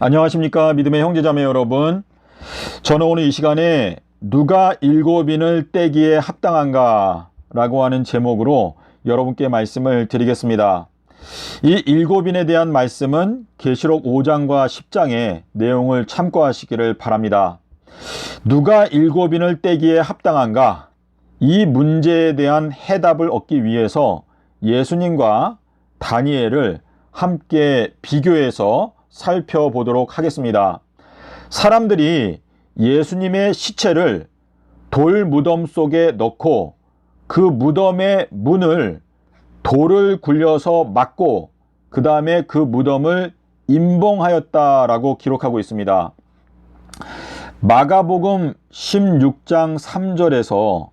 안녕하십니까 믿음의 형제자매 여러분. 저는 오늘 이 시간에 누가 일곱 인을 떼기에 합당한가 라고 하는 제목으로 여러분께 말씀을 드리겠습니다. 이 일곱 인에 대한 말씀은 계시록 5장과 10장의 내용을 참고하시기를 바랍니다. 누가 일곱 인을 떼기에 합당한가? 이 문제에 대한 해답을 얻기 위해서 예수님과 다니엘을 함께 비교해서 살펴보도록 하겠습니다. 사람들이 예수님의 시체를 돌 무덤 속에 넣고 그 무덤의 문을 돌을 굴려서 막고 그 다음에 그 무덤을 임봉하였다라고 기록하고 있습니다. 마가복음 16장 3절에서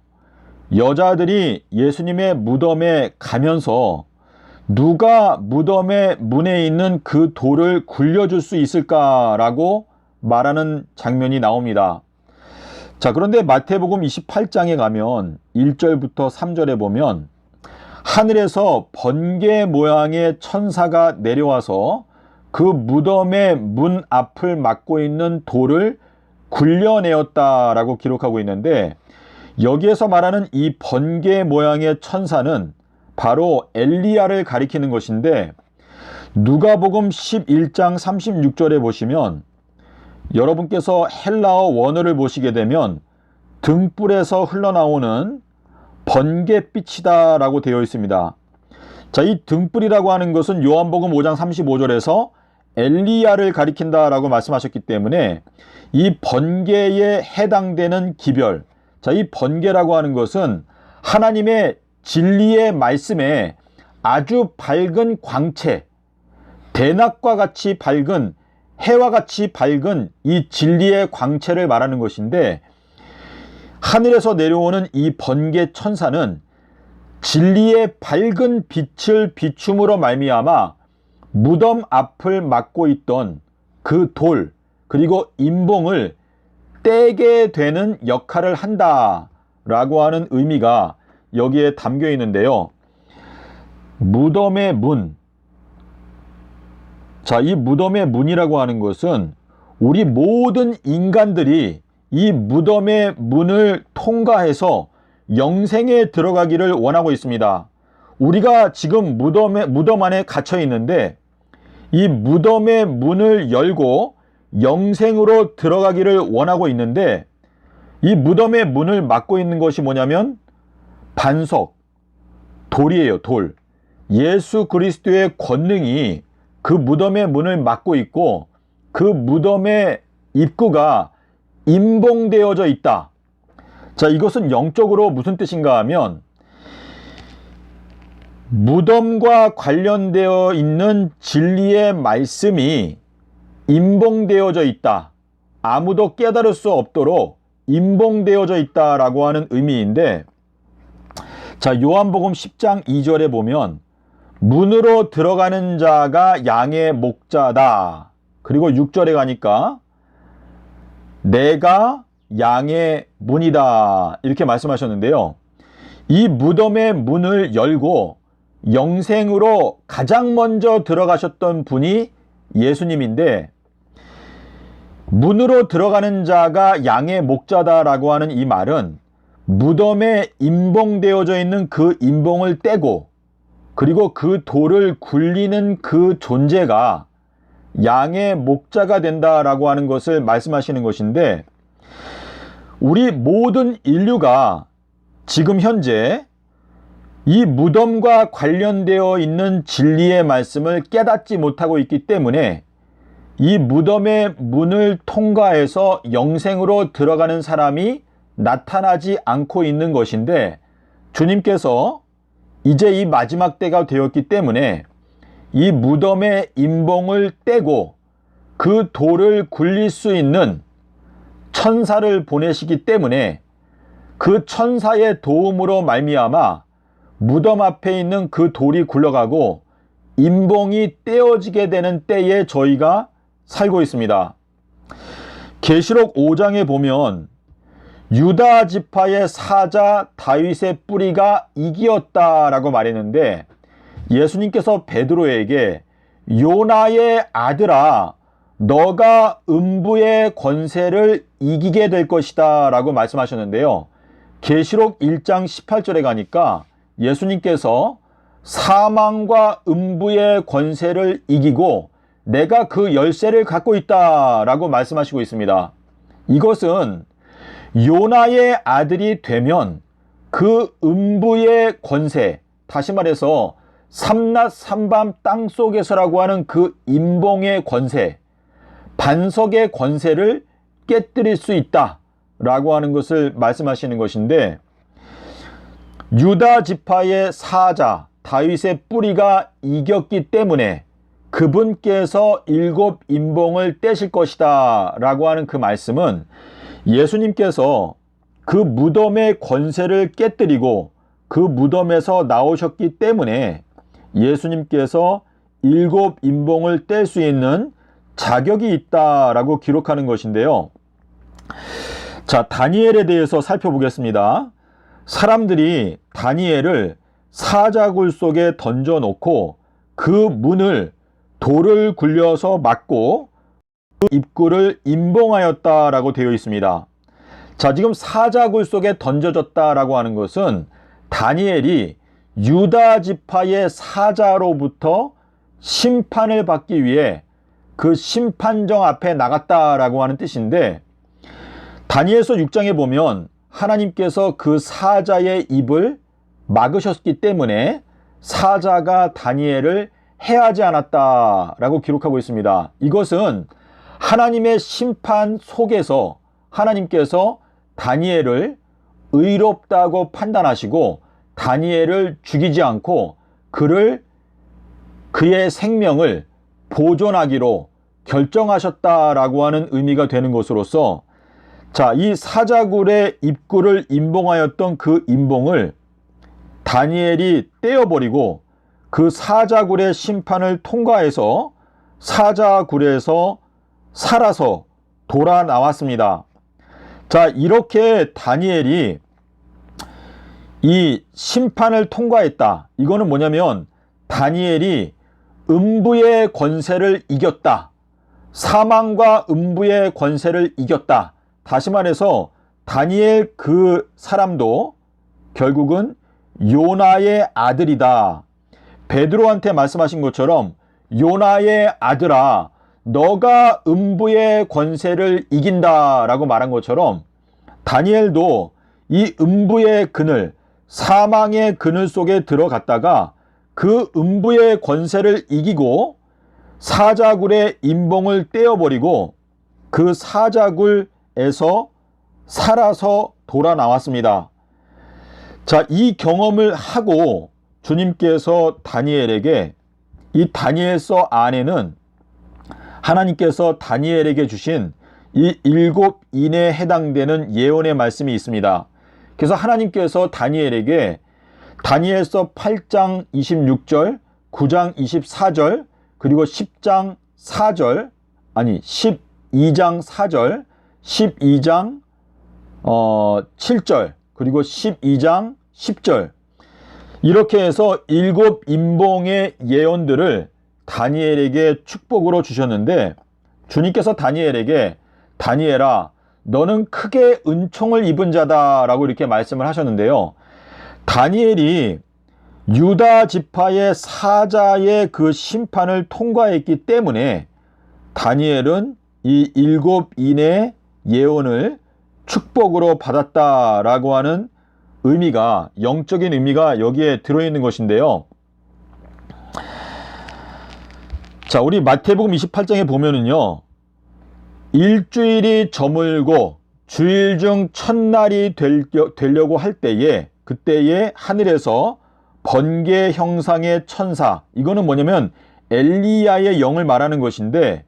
여자들이 예수님의 무덤에 가면서 누가 무덤의 문에 있는 그 돌을 굴려줄 수 있을까라고 말하는 장면이 나옵니다. 자, 그런데 마태복음 28장에 가면 1절부터 3절에 보면 하늘에서 번개 모양의 천사가 내려와서 그 무덤의 문 앞을 막고 있는 돌을 굴려내었다라고 기록하고 있는데 여기에서 말하는 이 번개 모양의 천사는 바로 엘리야를 가리키는 것인데 누가복음 11장 36절에 보시면 여러분께서 헬라어 원어를 보시게 되면 등불에서 흘러나오는 번개빛이다라고 되어 있습니다. 자, 이 등불이라고 하는 것은 요한복음 5장 35절에서 엘리야를 가리킨다라고 말씀하셨기 때문에 이 번개에 해당되는 기별, 자, 이 번개라고 하는 것은 하나님의 진리의 말씀에 아주 밝은 광채, 대낮과 같이 밝은 해와 같이 밝은 이 진리의 광채를 말하는 것인데 하늘에서 내려오는 이 번개 천사는 진리의 밝은 빛을 비춤으로 말미암아 무덤 앞을 막고 있던 그 돌 그리고 임봉을 떼게 되는 역할을 한다라고 하는 의미가 여기에 담겨 있는데요. 무덤의 문. 자, 이 무덤의 문이라고 하는 것은 우리 모든 인간들이 이 무덤의 문을 통과해서 영생에 들어가기를 원하고 있습니다. 우리가 지금 무덤에, 무덤 안에 갇혀 있는데 이 무덤의 문을 열고 영생으로 들어가기를 원하고 있는데 이 무덤의 문을 막고 있는 것이 뭐냐면 반석, 돌이에요, 돌. 예수 그리스도의 권능이 그 무덤의 문을 막고 있고 그 무덤의 입구가 임봉되어져 있다. 자, 이것은 영적으로 무슨 뜻인가 하면 무덤과 관련되어 있는 진리의 말씀이 임봉되어져 있다. 아무도 깨달을 수 없도록 임봉되어져 있다라고 하는 의미인데 자, 요한복음 10장 2절에 보면 문으로 들어가는 자가 양의 목자다. 그리고 6절에 가니까 내가 양의 문이다. 이렇게 말씀하셨는데요. 이 무덤의 문을 열고 영생으로 가장 먼저 들어가셨던 분이 예수님인데 문으로 들어가는 자가 양의 목자다라고 하는 이 말은 무덤에 임봉되어져 있는 그 임봉을 떼고 그리고 그 돌을 굴리는 그 존재가 양의 목자가 된다라고 하는 것을 말씀하시는 것인데 우리 모든 인류가 지금 현재 이 무덤과 관련되어 있는 진리의 말씀을 깨닫지 못하고 있기 때문에 이 무덤의 문을 통과해서 영생으로 들어가는 사람이 나타나지 않고 있는 것인데 주님께서 이제 이 마지막 때가 되었기 때문에 이 무덤의 임봉을 떼고 그 돌을 굴릴 수 있는 천사를 보내시기 때문에 그 천사의 도움으로 말미암아 무덤 앞에 있는 그 돌이 굴러가고 임봉이 떼어지게 되는 때에 저희가 살고 있습니다. 계시록 5장에 보면 유다 지파의 사자 다윗의 뿌리가 이기었다라고 말했는데 예수님께서 베드로에게 요나의 아들아 너가 음부의 권세를 이기게 될 것이다 라고 말씀하셨는데요. 계시록 1장 18절에 가니까 예수님께서 사망과 음부의 권세를 이기고 내가 그 열쇠를 갖고 있다 라고 말씀하시고 있습니다. 이것은 요나의 아들이 되면 그 음부의 권세, 다시 말해서 삼낮 삼밤 땅 속에서라고 하는 그 임봉의 권세, 반석의 권세를 깨뜨릴 수 있다 라고 하는 것을 말씀하시는 것인데 유다 지파의 사자 다윗의 뿌리가 이겼기 때문에 그분께서 일곱 임봉을 떼실 것이다 라고 하는 그 말씀은 예수님께서 그 무덤의 권세를 깨뜨리고 그 무덤에서 나오셨기 때문에 예수님께서 일곱 임봉을 뗄 수 있는 자격이 있다라고 기록하는 것인데요. 자, 다니엘에 대해서 살펴보겠습니다. 사람들이 다니엘을 사자굴 속에 던져 놓고 그 문을 돌을 굴려서 막고 그 입구를 임봉하였다라고 되어 있습니다. 자, 지금 사자굴 속에 던져졌다라고 하는 것은 다니엘이 유다 지파의 사자로부터 심판을 받기 위해 그 심판정 앞에 나갔다라고 하는 뜻인데 다니엘서 6장에 보면 하나님께서 그 사자의 입을 막으셨기 때문에 사자가 다니엘을 해하지 않았다라고 기록하고 있습니다. 이것은 하나님의 심판 속에서 하나님께서 다니엘을 의롭다고 판단하시고 다니엘을 죽이지 않고 그를 그의 생명을 보존하기로 결정하셨다라고 하는 의미가 되는 것으로서 자, 이 사자굴의 입구를 임봉하였던 그 임봉을 다니엘이 떼어버리고 그 사자굴의 심판을 통과해서 사자굴에서 살아서 돌아 나왔습니다. 자, 이렇게 다니엘이 이 심판을 통과했다. 이거는 뭐냐면 다니엘이 음부의 권세를 이겼다. 사망과 음부의 권세를 이겼다. 다시 말해서 다니엘 그 사람도 결국은 요나의 아들이다. 베드로한테 말씀하신 것처럼 요나의 아들아 너가 음부의 권세를 이긴다 라고 말한 것처럼 다니엘도 이 음부의 그늘 사망의 그늘 속에 들어갔다가 그 음부의 권세를 이기고 사자굴의 임봉을 떼어버리고 그 사자굴에서 살아서 돌아 나왔습니다. 자, 이 경험을 하고 주님께서 다니엘에게 이 다니엘서 안에는 하나님께서 다니엘에게 주신 이 일곱 인에 해당되는 예언의 말씀이 있습니다. 그래서 하나님께서 다니엘에게 다니엘서 8장 26절, 9장 24절, 그리고 10장 4절, 아니 12장 4절, 12장 어 7절, 그리고 12장 10절 이렇게 해서 일곱 인봉의 예언들을 다니엘에게 축복으로 주셨는데 주님께서 다니엘에게 다니엘아 너는 크게 은총을 입은 자다라고 이렇게 말씀을 하셨는데요. 다니엘이 유다 지파의 사자의 그 심판을 통과했기 때문에 다니엘은 이 일곱 인의 예언을 축복으로 받았다라고 하는 의미가 영적인 의미가 여기에 들어있는 것인데요. 자, 우리 마태복음 28장에 보면은요. 일주일이 저물고 주일 중 첫날이 되려 고 할 때에 그때에 하늘에서 번개 형상의 천사 이거는 뭐냐면 엘리야의 영을 말하는 것인데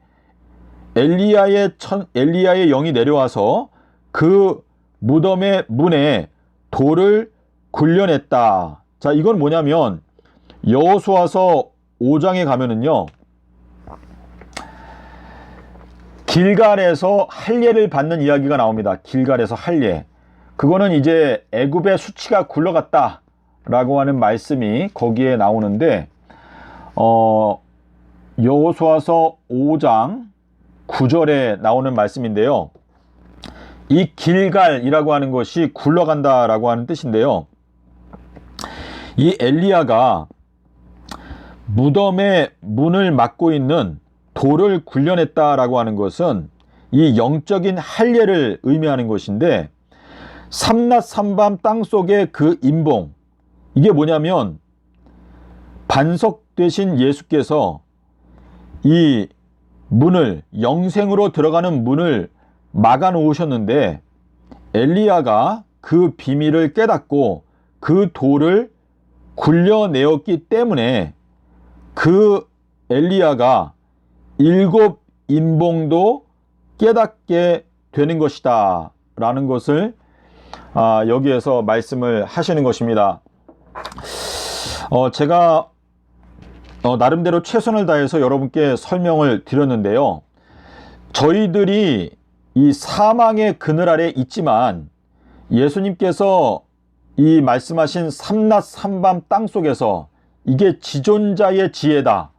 엘리야의 천 엘리야의 영이 내려와서 그 무덤의 문에 돌을 굴려냈다. 자, 이건 뭐냐면 여호수아서 5장에 가면은요. 길갈에서 할례를 받는 이야기가 나옵니다. 길갈에서 할례. 그거는 이제 애굽의 수치가 굴러갔다 라고 하는 말씀이 거기에 나오는데 어 여호수아서 5장 9절에 나오는 말씀인데요. 이 길갈이라고 하는 것이 굴러간다라고 하는 뜻인데요. 이 엘리야가 무덤의 문을 막고 있는 돌을 굴려냈다라고 하는 것은 이 영적인 할례를 의미하는 것인데 삼낮 삼밤 땅 속의 그 임봉 이게 뭐냐면 반석 되신 예수께서 이 문을 영생으로 들어가는 문을 막아 놓으셨는데 엘리야가 그 비밀을 깨닫고 그 돌을 굴려내었기 때문에 그 엘리야가 일곱 인봉도 깨닫게 되는 것이다 라는 것을 아, 여기에서 말씀을 하시는 것입니다. 어, 제가 어, 나름대로 최선을 다해서 여러분께 설명을 드렸는데요. 저희들이 이 사망의 그늘 아래 있지만 예수님께서 이 말씀하신 삼낮 삼밤 땅 속에서 이게 지존자의 지혜다.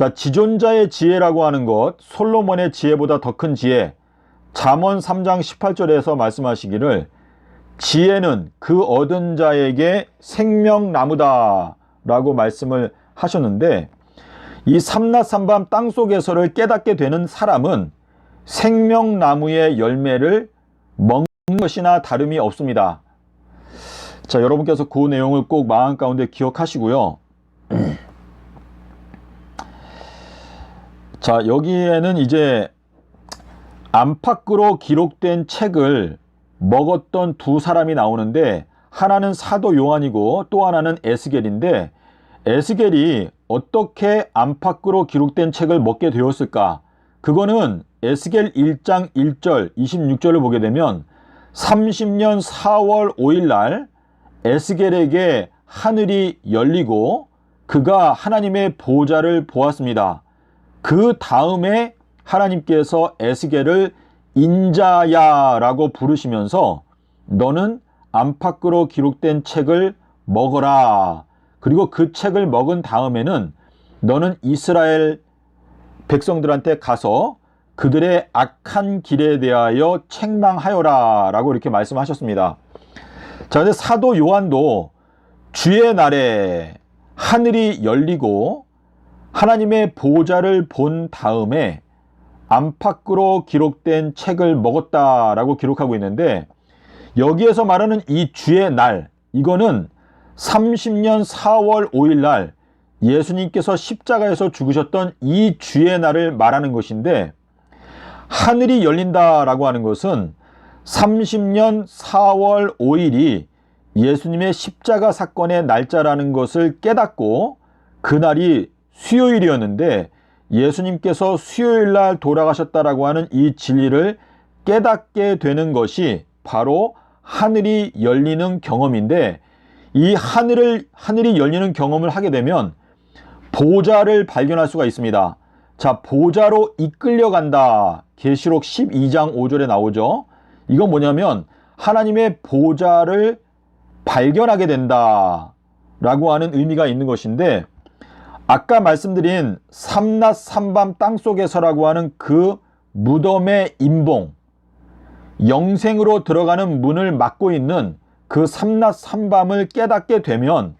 자, 지존자의 지혜라고 하는 것, 솔로몬의 지혜보다 더 큰 지혜. 잠언 3장 18절에서 말씀하시기를 지혜는 그 얻은 자에게 생명나무다 라고 말씀을 하셨는데 이 삼낮 삼밤 땅 속에서를 깨닫게 되는 사람은 생명나무의 열매를 먹는 것이나 다름이 없습니다. 자, 여러분께서 그 내용을 꼭 마음 가운데 기억하시고요. 자, 여기에는 이제 안팎으로 기록된 책을 먹었던 두 사람이 나오는데 하나는 사도 요한이고 또 하나는 에스겔인데 에스겔이 어떻게 안팎으로 기록된 책을 먹게 되었을까? 그거는 에스겔 1장 1절 26절을 보게 되면 30년 4월 5일 날 에스겔에게 하늘이 열리고 그가 하나님의 보좌를 보았습니다. 그 다음에 하나님께서 에스겔을 인자야라고 부르시면서 너는 안팎으로 기록된 책을 먹어라. 그리고 그 책을 먹은 다음에는 너는 이스라엘 백성들한테 가서 그들의 악한 길에 대하여 책망하여라 라고 이렇게 말씀하셨습니다. 자, 근데 사도 요한도 주의 날에 하늘이 열리고 하나님의 보좌를 본 다음에 안팎으로 기록된 책을 먹었다라고 기록하고 있는데 여기에서 말하는 이 주의 날 이거는 30년 4월 5일 날 예수님께서 십자가에서 죽으셨던 이 주의 날을 말하는 것인데 하늘이 열린다라고 하는 것은 30년 4월 5일이 예수님의 십자가 사건의 날짜라는 것을 깨닫고 그날이 수요일이었는데 예수님께서 수요일 날 돌아가셨다라고 하는 이 진리를 깨닫게 되는 것이 바로 하늘이 열리는 경험인데 이 하늘을 하늘이 열리는 경험을 하게 되면 보좌를 발견할 수가 있습니다. 자, 보좌로 이끌려 간다. 계시록 12장 5절에 나오죠. 이건 뭐냐면 하나님의 보좌를 발견하게 된다. 라고 하는 의미가 있는 것인데 아까 말씀드린 삼낮 삼밤 땅 속에서라고 하는 그 무덤의 임봉 영생으로 들어가는 문을 막고 있는 그 삼낮 삼밤을 깨닫게 되면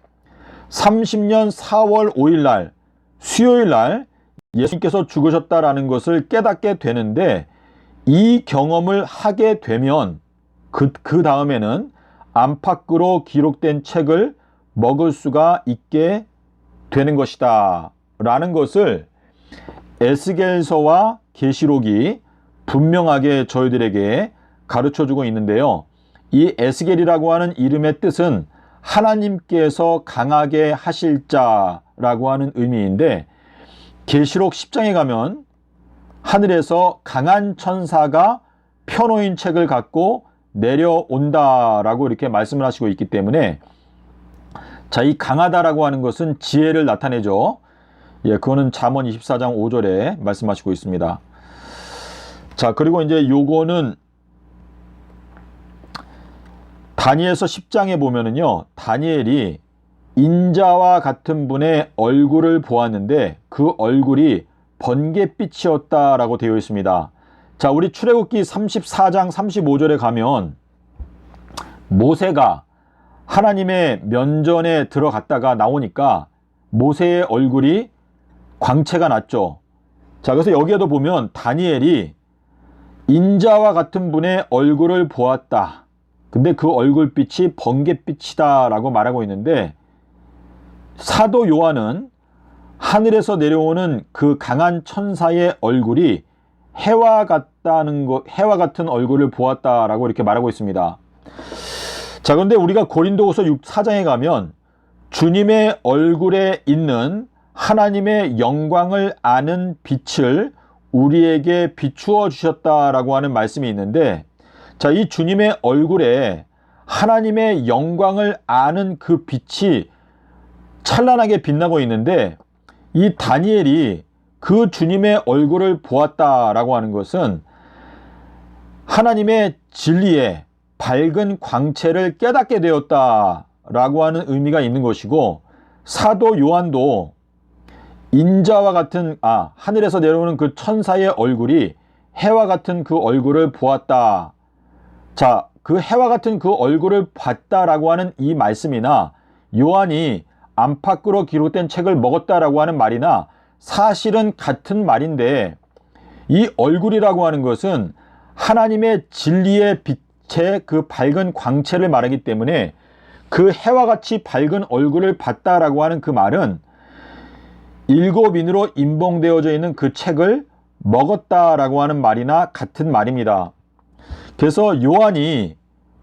30년 4월 5일 날 수요일 날 예수님께서 죽으셨다라는 것을 깨닫게 되는데 이 경험을 하게 되면 그, 그 다음에는 안팎으로 기록된 책을 먹을 수가 있게 되는 것이다. 라는 것을 에스겔서와 계시록이 분명하게 저희들에게 가르쳐 주고 있는데요. 이 에스겔이라고 하는 이름의 뜻은 하나님께서 강하게 하실 자라고 하는 의미인데 계시록 10장에 가면 하늘에서 강한 천사가 펴놓인 책을 갖고 내려온다라고 이렇게 말씀을 하시고 있기 때문에 자, 이 강하다라고 하는 것은 지혜를 나타내죠. 예, 그거는 잠언 24장 5절에 말씀하시고 있습니다. 자, 그리고 이제 요거는 다니엘서 10장에 보면은요. 다니엘이 인자와 같은 분의 얼굴을 보았는데 그 얼굴이 번갯빛이었다라고 되어 있습니다. 자, 우리 출애굽기 34장 35절에 가면 모세가 하나님의 면전에 들어갔다가 나오니까 모세의 얼굴이 광채가 났죠. 자, 그래서 여기에도 보면 다니엘이 인자와 같은 분의 얼굴을 보았다. 근데 그 얼굴빛이 번갯빛이다 라고 말하고 있는데 사도 요한은 하늘에서 내려오는 그 강한 천사의 얼굴이 해와 같다는 것, 해와 같은 얼굴을 보았다라고 이렇게 말하고 있습니다. 자, 그런데 우리가 고린도후서 6, 4장에 가면 주님의 얼굴에 있는 하나님의 영광을 아는 빛을 우리에게 비추어 주셨다라고 하는 말씀이 있는데 자, 이 주님의 얼굴에 하나님의 영광을 아는 그 빛이 찬란하게 빛나고 있는데 이 다니엘이 그 주님의 얼굴을 보았다라고 하는 것은 하나님의 진리에 밝은 광채를 깨닫게 되었다 라고 하는 의미가 있는 것이고 사도 요한도 인자와 같은 아 하늘에서 내려오는 그 천사의 얼굴이 해와 같은 그 얼굴을 보았다. 자, 그 해와 같은 그 얼굴을 봤다라고 하는 이 말씀이나 요한이 안팎으로 기록된 책을 먹었다라고 하는 말이나 사실은 같은 말인데 이 얼굴이라고 하는 것은 하나님의 진리의 빛 의그 밝은 광채를 말하기 때문에 그 해와 같이 밝은 얼굴을 봤다라고 하는 그 말은 일곱 인으로 인봉되어져 있는 그 책을 먹었다라고 하는 말이나 같은 말입니다. 그래서 요한이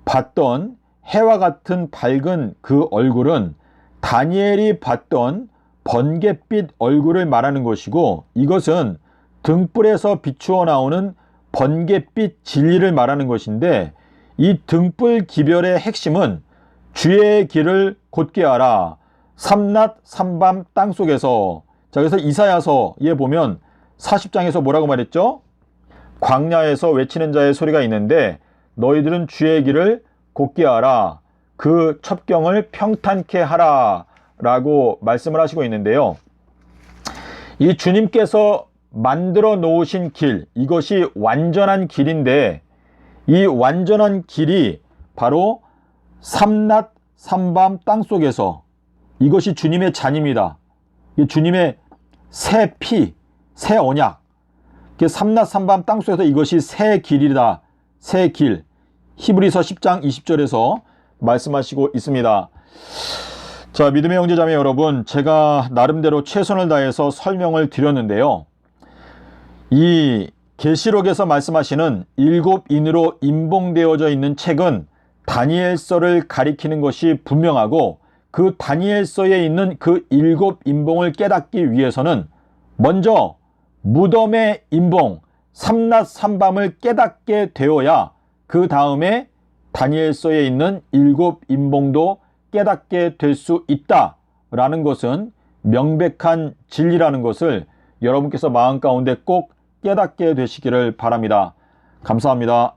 봤던 해와 같은 밝은 그 얼굴은 다니엘이 봤던 번갯빛 얼굴을 말하는 것이고 이것은 등불에서 비추어 나오는 번갯빛 진리를 말하는 것인데 이 등불 기별의 핵심은 주의 길을 곧게 하라. 삼낮 삼밤 땅 속에서 자 그래서 이사야서에 보면 40장에서 뭐라고 말했죠? 광야에서 외치는 자의 소리가 있는데 너희들은 주의 길을 곧게 하라. 그 첩경을 평탄케 하라. 라고 말씀을 하시고 있는데요. 이 주님께서 만들어 놓으신 길, 이것이 완전한 길인데 이 완전한 길이 바로 삼낮 삼밤 땅 속에서 이것이 주님의 잔입니다. 이 주님의 새 피, 새 언약. 삼낮 삼밤 땅 속에서 이것이 새 길이다. 새 길. 히브리서 10장 20절에서 말씀하시고 있습니다. 자, 믿음의 형제자매 여러분, 제가 나름대로 최선을 다해서 설명을 드렸는데요. 이 계시록에서 말씀하시는 일곱 인으로 인봉되어져 있는 책은 다니엘서를 가리키는 것이 분명하고 그 다니엘서에 있는 그 일곱 인봉을 깨닫기 위해서는 먼저 무덤의 인봉, 삼낮 삼밤을 깨닫게 되어야 그 다음에 다니엘서에 있는 일곱 인봉도 깨닫게 될 수 있다라는 것은 명백한 진리라는 것을 여러분께서 마음 가운데 꼭 깨닫게 되시기를 바랍니다. 감사합니다.